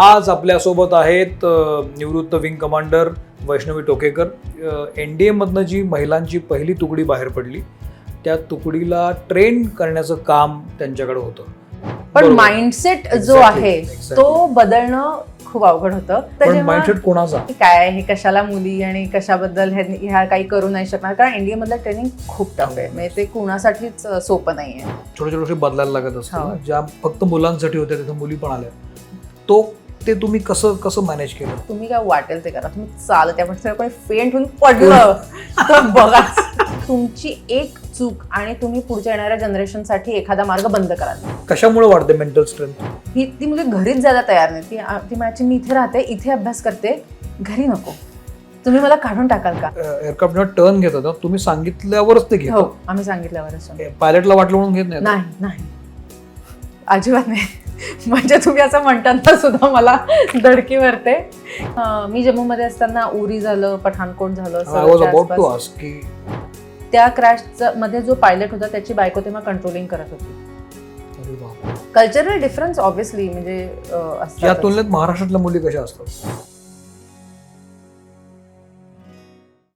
आज आपल्यासोबत आहेत निवृत्त wing commander Vaishnavi Tokekar. N D एमधनं जी महिलांची पहिली तुकडी बाहेर पडली त्या तुकडीला ट्रेन करण्याचं काम त्यांच्याकडे होतं. पण. माइंडसेट जो आहे. तो बदलणं खूप अवघड होतं. माइंडसेट कोणाचा? काय हे कशाला मुली आणि कशाबद्दल ह्या काही करू नाही शकणार? कारण इंडिया मधलं ट्रेनिंग खूप टफ आहे. म्हणजे ते कुणासाठीच सोपं नाहीये छोट्या छोट्या गोष्टी बदलायला लागत हो. असतात ज्या फक्त मुलांसाठी होत्या तिथे मुली पण आल्या. तो ते तुम्ही कसं कसं मॅनेज केलं? तुम्ही काय वाटेल ते करा. तुम्ही चालत त्या पण कोणी फेंट होऊन पडलं. तर बघा. तुमची एक चूक आणि तुम्ही पुढच्या येणाऱ्या जनरेशनसाठी एखादा मार्ग बंद कराल. कशामुळे वाढते मेंटल स्ट्रेंथ ही ती मुली घरीच जायला तयार नाही. ती ती म्हणायची मी इथे राहते इथे अभ्यास करते. घरी नको. तुम्ही मला काढून टाकाल का? एअरक्राफ्ट टर्न घेतात ना, तुम्ही सांगितल्यावरच ते हो घेतात आम्ही सांगितल्यावरच. पायलटला वाटलं म्हणून घेत नाही नाही. अजिबात नाही. म्हणजे तुम्ही असं म्हणताना सुद्धा मला धडकी भरते मी जम्मूमध्ये असताना उरी झालं पठाणकोट झालं त्या क्रॅशमध्ये जो पायलट होता त्याची बायको तेव्हा कंट्रोलिंग करत होती. कल्चरल डिफरन्स ऑब्व्हियसली म्हणजे या. तुलनेत महाराष्ट्रातल्या मुली कशा असतात?